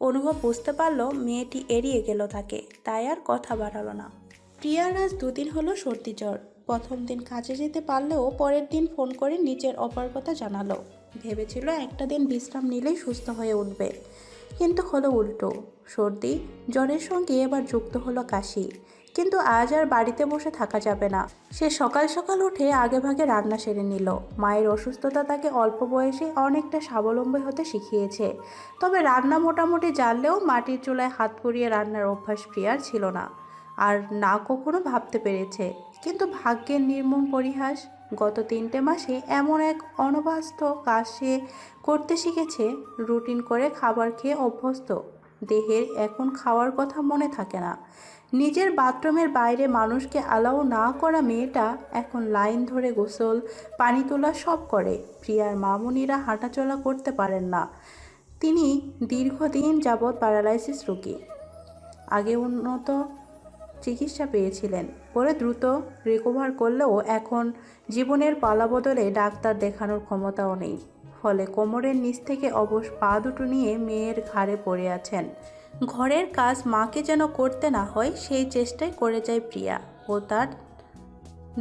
অনুভব বুঝতে পারল মেয়েটি এড়িয়ে গেল তাকে, তাই আর কথা বাড়ালো না। প্রিয়ার আজ দুদিন হলো সর্দি জ্বর। প্রথম দিন কাজে যেতে পারলেও পরের দিন ফোন করে নিজের অপারগতা জানালো। ভেবেছিল একটা দিন বিশ্রাম নিলেই সুস্থ হয়ে উঠবে। কিন্তু হলো উল্টো। সর্দি, জ্বরের সঙ্গে এবার যুক্ত হলো কাশি। কিন্তু আজ আর বাড়িতে বসে থাকা যাবে না। সে সকাল সকাল উঠে আগেভাগে রান্না সেরে নিল। মায়ের অসুস্থতা তাকে অল্প বয়সে অনেকটা স্বাবলম্বী হতে শিখিয়েছে। তবে রান্না মোটামুটি জানলেও মাটির চুলায় হাত পুড়িয়ে রান্নার অভ্যাস প্রিয়ার ছিল না। আর না কখনো ভাবতে পেরেছে। কিন্তু ভাগ্যের নির্মম পরিহাস, গত তিনটে মাসে এমন এক অনবাস্তব কাজ সে করতে শিখেছে, রুটিন করে খাবার খেয়ে অভ্যস্ত। দেহের এখন খাওয়ার কথা মনে থাকে না। নিজের বাথরুমের বাইরে মানুষকে অ্যালাউ না করা মেয়েটা এখন লাইন ধরে গোসল, পানি তোলা সব করে। প্রিয়ার মামুনিরা হাঁটাচলা করতে পারেন না। তিনি দীর্ঘদিন যাবৎ প্যারালাইসিস রোগী। আগে উন্নত চিকিৎসা পেয়েছিলেন। পরে দ্রুত রিকভার করলেও এখন জীবনের পালাবদলে ডাক্তার দেখানোর ক্ষমতাও নেই। ফলে কোমরের নিচ থেকে অবশ পা দুটো নিয়ে মেয়ের ঘাড়ে পড়ে আছেন। ঘরের কাজ মাকে যেন করতে না হয়, সেই চেষ্টাই করে যায় প্রিয়া ও তার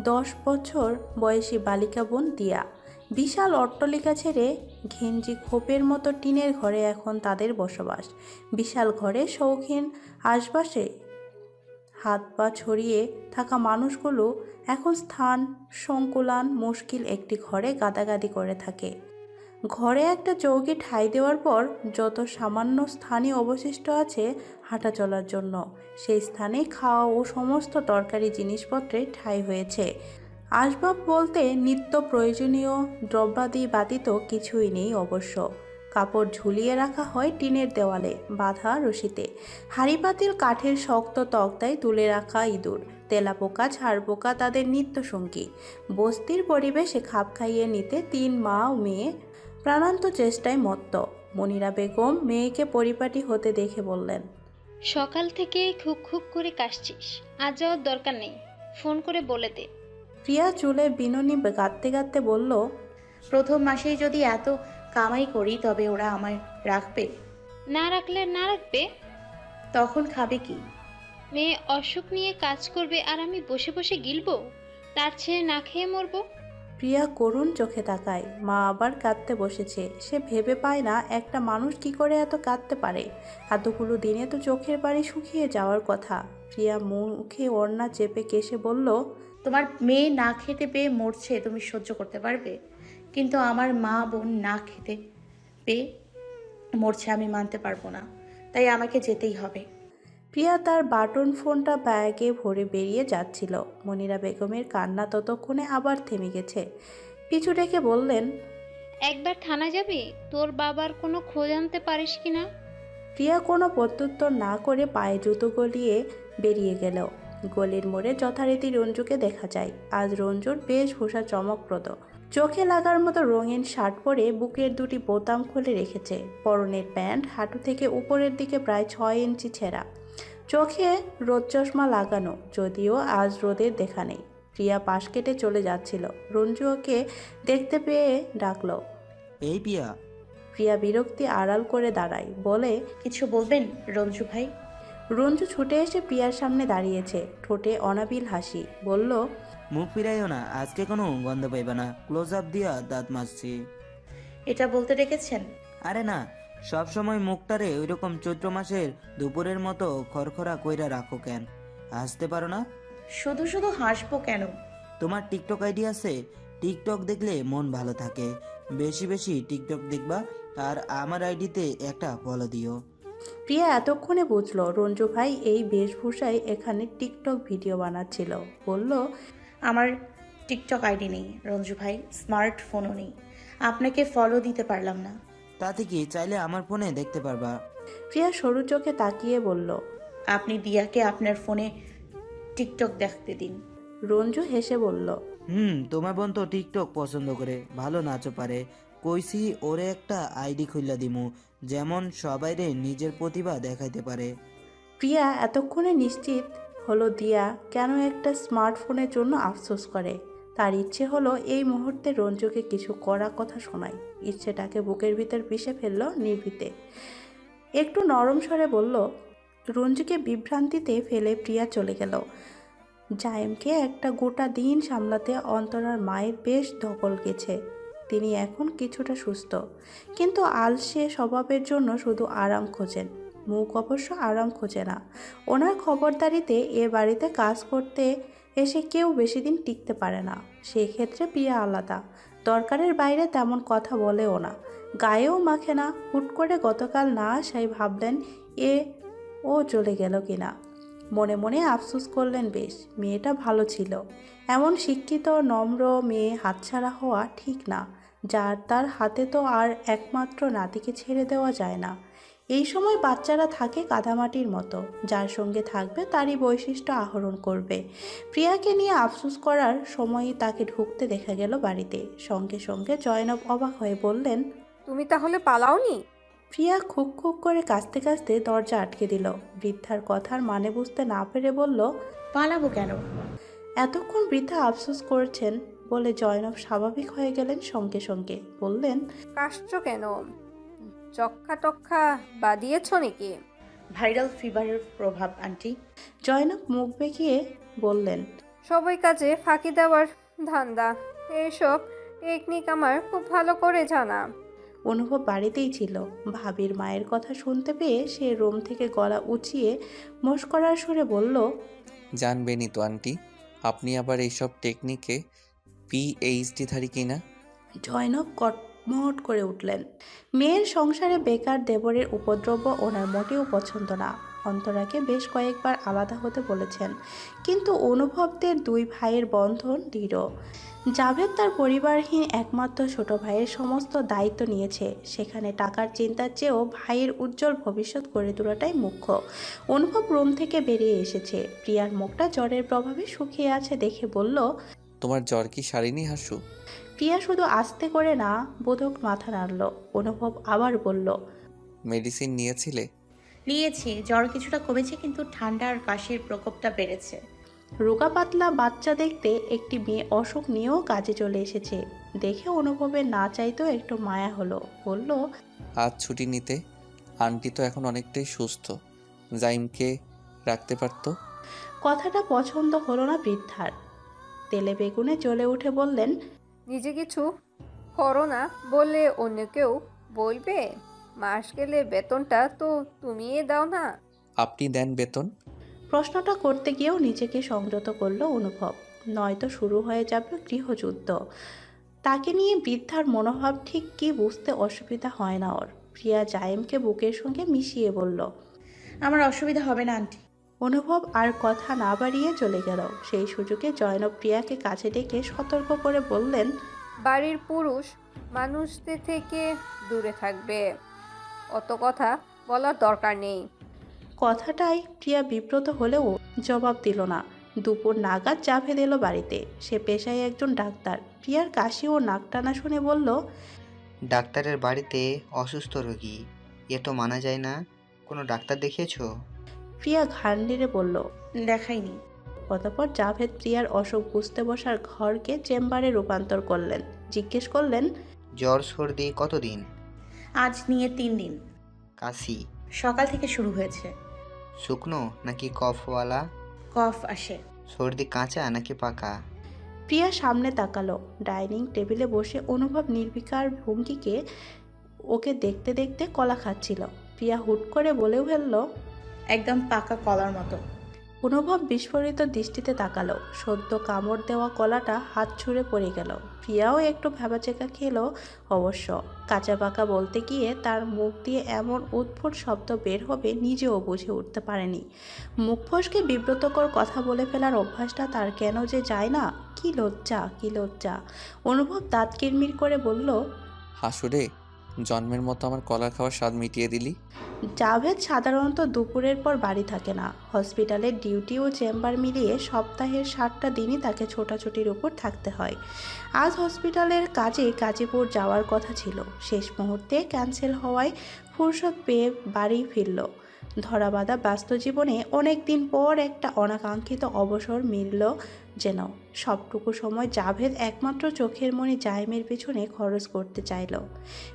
দশ বছর বয়সী বালিকা বোন দিয়া। বিশাল অট্টলিকা ছেড়ে ঘেঞ্জি খোপের মতো টিনের ঘরে এখন তাদের বসবাস। বিশাল ঘরে শৌখিন আশপাশে হাত পা ছড়িয়ে থাকা মানুষগুলো এখন স্থান, সংকুলান, মুশকিল একটি ঘরে গাদাগাদি করে থাকে। ঘরে একটা চৌকি ঠাই দেওয়ার পর যত সামান্য স্থানই অবশিষ্ট আছে হাঁটা চলার জন্য, সেই স্থানে খাওয়া ও সমস্ত তরকারি জিনিসপত্রে ঠাই হয়েছে। আসবাব বলতে নিত্য প্রয়োজনীয়, দ্রব্যাদি ব্যতীত কিছুই নেই অবশ্য। কাপড় ঝুলিয়ে রাখা হয় টিনের দেওয়ালে, বাঁধা রশিতে। হাঁড়ি পাতিল কাঠের শক্ত তক্তায় তুলে রাখা ইঁদুর, তেলাপোকা, ঝাড়পোকা তাদের নিত্যসঙ্গী বস্তির পরিবেশে খাপ খাইয়ে নিতে তিন মা ও মেয়ে প্রাণান্ত চেষ্টায় মত্ত। মনিরা বেগম মেয়েকে পরিপাটি হতে দেখে বললেন সকাল থেকে খুব খুব করে কাশছিস। আজ যাওয়ার দরকার নেই। ফোন করে বলে দে। প্রিয়া চুলে বিননি গাঁততে গাঁততে বলল প্রথম মাসেই যদি এত কামাই করি তবে ওরা আমায় রাখবে। না রাখলে না রাখবে? তখন খাবে কি? মেয়ে অসুখ নিয়ে কাজ করবে আর আমি বসে বসে গিলবো? তার ছেড়ে না খেয়ে মরবো? প্রিয়া করুণ চোখে তাকায়। মা আবার কাঁদতে বসেছে। সে ভেবে পায় না, একটা মানুষ কি করে এত কাঁদতে পারে? এতগুলো দিনে তো চোখের বাড়ি শুকিয়ে যাওয়ার কথা। প্রিয়া মুখে ওড়না চেপে কেসে বলল, তোমার মেয়ে না খেতে পেয়ে মরছে, তুমি সহ্য করতে পারবে? কিন্তু আমার মা বোন না খেতে পেয়ে মরছে আমি মানতে পারব না। তাই আমাকে যেতেই হবে। প্রিয়া তার বাটন ফোনটা ব্যাগে ভরে বেরিয়ে যাচ্ছিল। মনিরা বেগমের কান্না ততক্ষণে আবার থেমে গেছে। পিছু রেখে বললেন একবার থানা যাবি? তোর বাবার কোনো খোঁজ আনতে পারিস কি না? প্রিয়া কোনো প্রত্যুত্তর না করে পায়ে জুতো গলিয়ে বেরিয়ে গেল। গলির মোড়ে যথারীতি রঞ্জুকে দেখা যায়। আজ রঞ্জুর বেশ বেশভূষা চমকপ্রদ। চোখে লাগার মতো রঙিন শার্ট পরে বুকের দুটি বোতাম খুলে রেখেছে। পরনের প্যান্ট হাঁটু থেকে উপরের দিকে প্রায় ছয় ইঞ্চি ছেঁড়া। চোখে রোদ চশমা লাগানো যদিও আজ রোদের দেখা নেই। প্রিয়া পাশ কেটে চলে যাচ্ছিল। রঞ্জু ওকে দেখতে পেয়ে ডাকলো এই পিয়া প্রিয়া বিরক্তি আড়াল করে দাঁড়ায় বলে কিছু বলবেন রঞ্জু ভাই? রঞ্জু ছুটে এসে প্রিয়ার সামনে দাঁড়িয়েছে ঠোঁটে অনাবিল হাসি বলল মুখ ফিরাইও না আজকে কোনো গন্ধ পাইবে না। ক্লোজ আপ দিয়া দাঁত মাজছি। এটা বলতে রেখেছেন আরে না সব সময় মুখটারে ওইরকম চৈত্র মাসের দুপুরের মতো খরখরা কইরা রাখো কেন? হাসতে পারো না? শুধু শুধু হাসবো কেন? তোমার টিকটক আইডি আছে টিকটক দেখলে মন ভালো থাকে। বেশি বেশি টিকটক দেখবা আর আমার আইডিতে একটা ফলো দিও। প্রিয়া এতক্ষণে বুঝলো রঞ্জু ভাই এই বেশভূষায় এখানে টিকটক ভিডিও বানাচ্ছিল। বলল আমার টিকটক আইডি নেই রঞ্জু ভাই স্মার্টফোনও নেই। আপনাকে ফলো দিতে পারলাম না। তাতে কি চাইলে আমার ফোনে দেখতে পারবা? প্রিয়া সরু চোখে তাকিয়ে বলল আপনি দিয়াকে আপনার ফোনে টিকটক দেখতে দিন। রঞ্জু হেসে বলল হুম তোমার বোন তো টিকটক পছন্দ করে ভালো নাচও পারে। কইছি ওরে একটা আইডি খুললা দিমু যেমন সবাইরে নিজের প্রতিভা দেখাইতে পারে। প্রিয়া এতক্ষণে নিশ্চিত হলো দিয়া কেন একটা স্মার্টফোনের জন্য আফসোস করে। তার ইচ্ছে হলো এই মুহূর্তে রঞ্জুকে কিছু করা কথা শোনায়। ইচ্ছেটাকে বুকের ভিতর পিষে ফেলল নির্ভীতে। একটু নরম স্বরে বলল, রঞ্জুকে বিভ্রান্তিতে ফেলে প্রিয়া চলে গেল। জায়েমকে একটা গোটা দিন সামলাতে অন্তরার মায়ের বেশ ধকল গেছে। তিনি এখন কিছুটা সুস্থ। কিন্তু আলসে স্বভাবের জন্য শুধু আরাম খোঁজেন। মুখ অবশ্য আরাম খোঁজে না। ওনার খবরদারিতে এ বাড়িতে কাজ করতে এসে কেউ বেশি দিন টিকতে পারে না। সেক্ষেত্রে প্রিয়া আলাদা। দরকারের বাইরে তেমন কথা বলেও না। গায়েও মাখে না। হুট করে গতকাল না আসাই ভাবলেন, এ, ও চলে গেল কিনা মনে মনে আফসুস করলেন, বেশ, মেয়েটা ভালো ছিল। এমন শিক্ষিত, নম্র মেয়ে হাতছাড়া হওয়া ঠিক না। যার তার হাতে তো আর একমাত্র নাতিকে ছেড়ে দেওয়া যায় না। এই সময় বাচ্চারা থাকে কাদামাটির মতো। যার সঙ্গে থাকবে তারই বৈশিষ্ট্য আহরণ করবে। প্রিয়াকে নিয়ে আফসোস করার সময়ই তাকে ঢুকতে দেখা গেল বাড়িতে। সঙ্গে সঙ্গে জয়নব অবাক হয়ে বললেন তুমি তাহলে পালাওনি? প্রিয়া খুক খুক করে কাঁচতে কাঁচতে দরজা আটকে দিল। বৃদ্ধার কথার মানে বুঝতে না পেরে বলল পালাবো কেন? এতক্ষণ বৃদ্ধা আফসোস করছেন বলে জয়নব স্বাভাবিক হয়ে গেলেন সঙ্গে সঙ্গে। বললেন কাশছো কেন? চক্কা টক্কা বাদিয়েছ নাকি? ভাইরাল ফিভারের প্রভাব আন্টি। জয়নব মুখ বেঁকিয়ে বললেন সবাই কাজে ফাঁকি দেওয়ার ধান্দা। এইসব টেকনিক আমার খুব ভালো করে জানা। অনুভব বাড়িতেই ছিল। ভাবির মায়ের কথা শুনতে পেয়ে সে রুম থেকে গলা উঁচিয়ে মস্করার সুরে বলল জানবেনই তো আন্টি। আপনি আবার এইসব টেকনিকে পিএইচডিধারী কিনা? জয়নব কটমট করে উঠলেন। মেয়ের সংসারে বেকার দেবরের উপদ্রব ওনার মোটেও পছন্দ না। অন্তরাকে বেশ কয়েকবার আলাদা হতে বলেছেন। কিন্তু অনুভবদের দুই ভাইয়ের বন্ধন দৃঢ়। জাভেদ তার পরিবারহীন একমাত্র ছোট ভাইয়ের সমস্ত দায়িত্ব নিয়েছে। সেখানে টাকার চিন্তার চেয়েও ভাইয়ের উজ্জ্বল ভবিষ্যৎ গড়ে তোলাটাই মুখ্য। অনুভব রুম থেকে বেরিয়ে এসেছে। প্রিয়ার মুখটা জ্বরের প্রভাবে শুকিয়ে আছে দেখে বলল, তোমার জ্বর কি সারিনি হাসু? প্রিয়া শুধু আস্তে করে না বোধক মাথা নাড়ল। অনুভব আবার বলল মেডিসিন নিয়েছিলে? নিয়েছি জ্বর কিছুটা কমেছে কিন্তু ঠান্ডা আর কাশির প্রকোপটা বেড়েছে। রোগা পাতলা বাচ্চা দেখতে একটি মেয়ে অসুখ নিয়েও কাজে চলে এসেছে। দেখে অনুভবের না চাইতেও একটু মায়া হলো। বলল আজ ছুটি নিতে। আন্টি তো এখন অনেকটাই সুস্থ। জাইমকে রাখতে পারতো? কথাটা পছন্দ হলো না বৃদ্ধার। তেলে বেগুনে জ্বলে উঠে বললেন নিজে কিছু করো না বললে অন্য কেউ বলবে? মাস গেলে বেতনটা তো তুমিই দাও না। আপনি দেন বেতন। প্রশ্নটা করতে গিয়েও নিজেকে সংযত করল অনুভব। নয়তো শুরু হয়ে যাবে গৃহযুদ্ধ। তাকে নিয়ে বৃদ্ধার মনোভাব ঠিক কি বুঝতে অসুবিধা হয় না ওর। প্রিয়া জায়েমকে বুকের সঙ্গে মিশিয়ে বলল আমার অসুবিধা হবে না আন্টি। অনুভব আর কথা না বাড়িয়ে চলে গেল। সেই সুযোগে জয়নব প্রিয়াকে কাছে ডেকে সতর্ক করে বললেন বাড়ির পুরুষ মানুষদের থেকে দূরে থাকবে। অত কথা বলার দরকার নেই। কথাটাই প্রিয়া বিব্রত হলেও জবাব দিল না। দুপুর নাগাদ চাপে দিল বাড়িতে। সে পেশায় একজন ডাক্তার। প্রিয়ার কাশি ও নাক টানা শুনে বলল ডাক্তারের বাড়িতে অসুস্থ রোগী এ তো মানা যায় না। কোনো ডাক্তার দেখিয়েছো? প্রিয়া ঘাড় নেড়ে বলল দেখাইনি। অতপর জাভেদ প্রিয়ার অসুখ বুঝতে বসার ঘরকে চেম্বারে রূপান্তর করলেন। জিজ্ঞেস করলেন জ্বর সর্দি কতদিন? আজ নিয়ে তিন দিন। কাশি? সকাল থেকে শুরু হয়েছে। শুকনো নাকি কফওয়ালা? কফ আসে। সর্দি কাঁচা নাকি পাকা? প্রিয়া সামনে তাকালো। ডাইনিং টেবিলে বসে অনুভব নির্বিকার ভঙ্গিকে ওকে দেখতে দেখতে কলা খাচ্ছিল। প্রিয়া হুট করে বলেও ফেলল একদম পাকা কলার মতো। অনুভব বিস্ফোরিত দৃষ্টিতে তাকালো। সদ্য কামড় দেওয়া কলাটা হাত ছুঁড়ে পড়ে গেল। প্রিয়াও একটু ভেবাচেকা খেলো অবশ্য। কাঁচা পাকা বলতে গিয়ে তার মুখ দিয়ে এমন উদ্ভট শব্দ বের হবে নিজেও বুঝে উঠতে পারেনি। মুখ ফসকে বিব্রতকর কথা বলে ফেলার অভ্যাসটা তার কেন যে যায় না? কি লজ্জা কি লজ্জা। অনুভব দাঁত কিরমির করে বলল হাসুরে জন্মের মতো আমার কলার খাওয়ার স্বাদ মিটিয়ে দিলি? জাভেদ সাধারণত দুপুরের পর বাড়ি থাকে না। হসপিটালের ডিউটি ও চেম্বার মিলিয়ে সপ্তাহের সাতটা দিনই তাকে ছোটাছুটির উপর থাকতে হয়। আজ হসপিটালের কাজে গাজীপুর যাওয়ার কথা ছিল। শেষ মুহূর্তে ক্যান্সেল হওয়ায় ফুরসত পেয়ে বাড়ি ফিরল। ধরাবাধা ব্যস্ত জীবনে অনেক দিন পর একটা অনাকাঙ্ক্ষিত অবসর মিলল যেন সবটুকু সময় জাভেদ একমাত্র চোখের মনি জাইমের পেছনে খরচ করতে চাইল।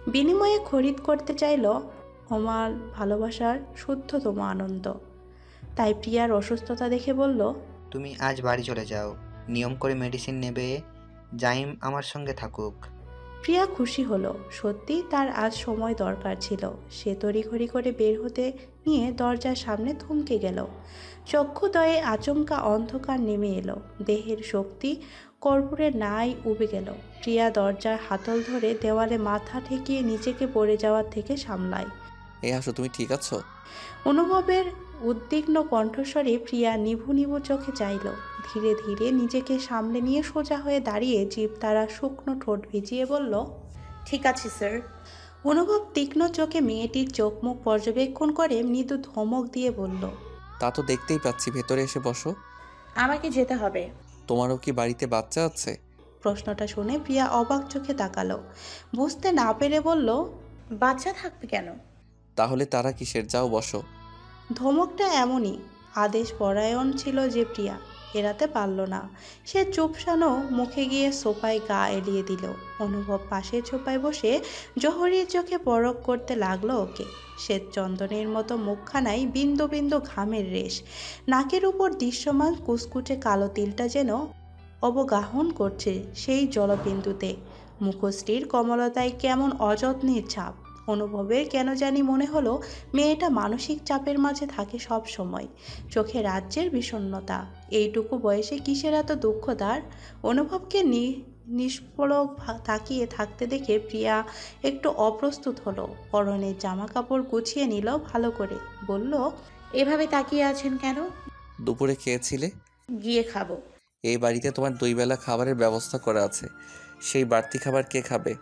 বিনিময়ে খরিদ করতে চাইল আমার ভালোবাসার শুদ্ধতম আনন্দ। তাই প্রিয়ার অসুস্থতা দেখে বলল তুমি আজ বাড়ি চলে যাও। নিয়ম করে মেডিসিন নেবে। জাইম আমার সঙ্গে থাকুক। প্রিয়া খুশি হলো। সত্যি তার আজ সময় দরকার ছিল। সে তড়িঘড়ি করে বের হতে নিয়ে দরজার সামনে থমকে গেল। চক্ষুদয়ে আচমকা অন্ধকার নেমে এলো। দেহের শক্তি কর্পূরে নাই উবে গেল। প্রিয়া দরজার হাতল ধরে দেওয়ালে মাথা ঠেকিয়ে নিজেকে পড়ে যাওয়ার থেকে সামলায়। এই আসো তুমি ঠিক আছো? অনুভবের উদ্বিগ্ন কণ্ঠস্বরে প্রিয়া নিভু নিভু চোখে চাইল। ধীরে ধীরে নিজেকে সামলে নিয়ে সোজা হয়ে দাঁড়িয়ে জীব তারা শুকনো ঠোঁট ভিজিয়ে বলল ঠিক আছে স্যার। অনুভব তীক্ষ্ণ চোখে মেয়েটির চোখ মুখ পর্যবেক্ষণ করে মৃদু ধমক দিয়ে বলল তা তো দেখতেই পাচ্ছি ভেতরে এসে বসো। আমাকে যেতে হবে। তোমারও কি বাড়িতে বাচ্চা আছে? প্রশ্নটা শুনে প্রিয়া অবাক চোখে তাকালো। বুঝতে না পেরে বলল বাচ্চা থাকবে কেন? তাহলে তারা কিসের? যাও বসো। ধমকটা এমনই। আদেশ পরায়ণ ছিল যে প্রিয়া এড়াতে পারল না। সে চুপসানো মুখে গিয়ে সোফায় গা এলিয়ে দিল। অনুভব পাশের ছোপায় বসে জহরির চোখে পরক করতে লাগল ওকে। শ্বেত চন্দনের মতো মুখখানায় বিন্দু বিন্দু ঘামের রেশ। নাকের উপর দৃশ্যমান কুচকুচে কালো তিলটা যেন অবগাহন করছে সেই জলবিন্দুতে। মুখশ্রীর কমলতায় কেমন অযত্নের ছাপ। অনুভবের কেন জানি মনে হলো মেয়েটা মানসিক চাপের মাঝে থাকে সব সময়। চোখে রাজ্যের বিষণ্ণতা। এইটুকু বয়সে কিসের এত দুঃখ তার? অনুভবকে নি নিষ্পলক তাকিয়ে থাকতে দেখে প্রিয়া একটু অপ্রস্তুত হলো। পরনের জামা কাপড় গুছিয়ে নিল ভালো করে। বলল এভাবে তাকিয়ে আছেন কেন? দুপুরে খেয়েছিলে গিয়ে খাব। এই বাড়িতে তোমার দুই বেলা খাবারের ব্যবস্থা করা আছে। সেই বাড়তি খাবার কে খাবে?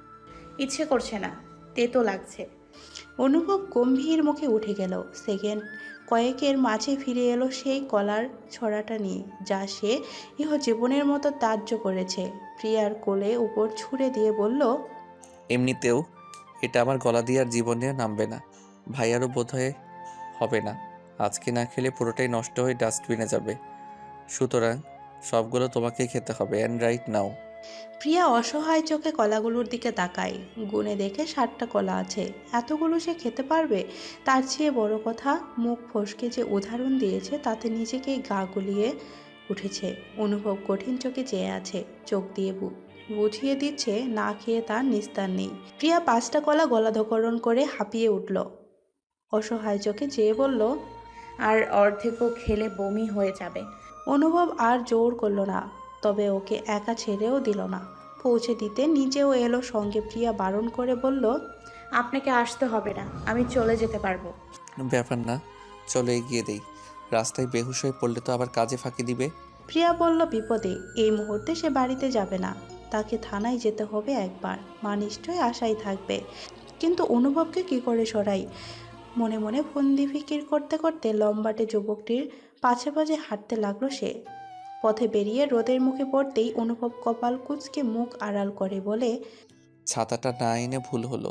ইচ্ছে করছে না। তেতো লাগছে। অনুভব গম্ভীর মুখে উঠে গেল। সেকেন্ড কয়েকের মাঝে ফিরে এলো সেই কলার ছড়াটা নিয়ে, যা সে ইহ জীবনের মতো তার্য করেছে। প্রিয়ার কোলে উপর ছুঁড়ে দিয়ে বলল, এমনিতেও এটা আমার গলা দিয়ে আর জীবনে নামবে না। ভাইয়ারও বোধ হয় হবে না। আজকে না খেলে পুরোটাই নষ্ট হয়ে ডাস্টবিনে যাবে। সুতরাং সবগুলো তোমাকেই খেতে হবে অ্যান্ড রাইট নাও প্রিয়া অসহায় চোখে কলাগুলোর দিকে তাকায়। গুনে দেখে ষাটটা কলা আছে। এতগুলো সে খেতে পারবে? তার চেয়ে বড় কথা, মুখ ফসকে যে উদাহরণ দিয়েছে, তাতে নিজেকেই গা গুলিয়ে উঠেছে। অনুভব কঠিন চোখে চেয়ে আছে, চোখ দিয়ে বু- বুঝিয়ে দিচ্ছে, না খেয়ে তার নিস্তার নেই। প্রিয়া পাঁচটা কলা গলাধকরণ করে হাঁপিয়ে উঠল। অসহায় চোখে চেয়ে বলল, আর অর্ধেকও খেলে বমি হয়ে যাবে। অনুভব আর জোর করল না। তবে ওকে একা ছেড়েও দিল না। পৌঁছে দিতে নিজেও এলো সঙ্গে প্রিয়া বারণ করে বলল আপনাকে আসতে হবে না আমি চলে যেতে পারব। ব্যাপার না চলো এগিয়ে দেই। রাস্তায় বেহুশ হয়ে পড়লে তো আবার কাজে ফাঁকি দিবে। প্রিয়া বলল বিপদে এই মুহূর্তে সে বাড়িতে যাবে না। তাকে থানায় যেতে হবে একবার মা নিশ্চয়ই আশাই থাকবে। কিন্তু অনুভবকে কি করে সরাই? মনে মনে ফন্দি ফিকির করতে করতে লম্বাটে যুবকটির পাছে পাছে হাঁটতে লাগল সে। পথে বেরিয়ে রোদের মুখে পড়তেই অনুভব কপাল কুচকে মুখ আড়াল করে বলে ছাতাটা না এনে ভুল হলো।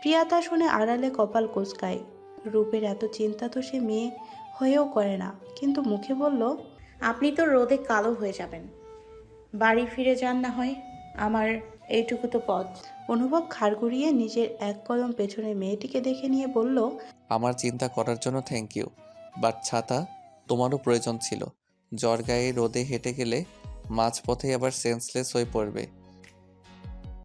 প্রিয়া তা শুনে আড়ালে কপাল কুচকায়। রূপের এত চিন্তা তো সে মেয়ে হয়েও করে না কিন্তু মুখে বলল আপনি তো রোদে কালো হয়ে যাবেন। বাড়ি ফিরে যান না হয় আমার এইটুকু তো পথ। অনুভব খাড় ঘুরিয়ে নিজের এক কদম পেছনে মেয়েটিকে দেখে নিয়ে বলল আমার চিন্তা করার জন্য থ্যাংক ইউ বাট ছাতা তোমারও প্রয়োজন ছিল। জ্বর গায়ে রোদে হেঁটে গেলে মাঝপথে আবার সেন্সলেস হয়ে পড়বে।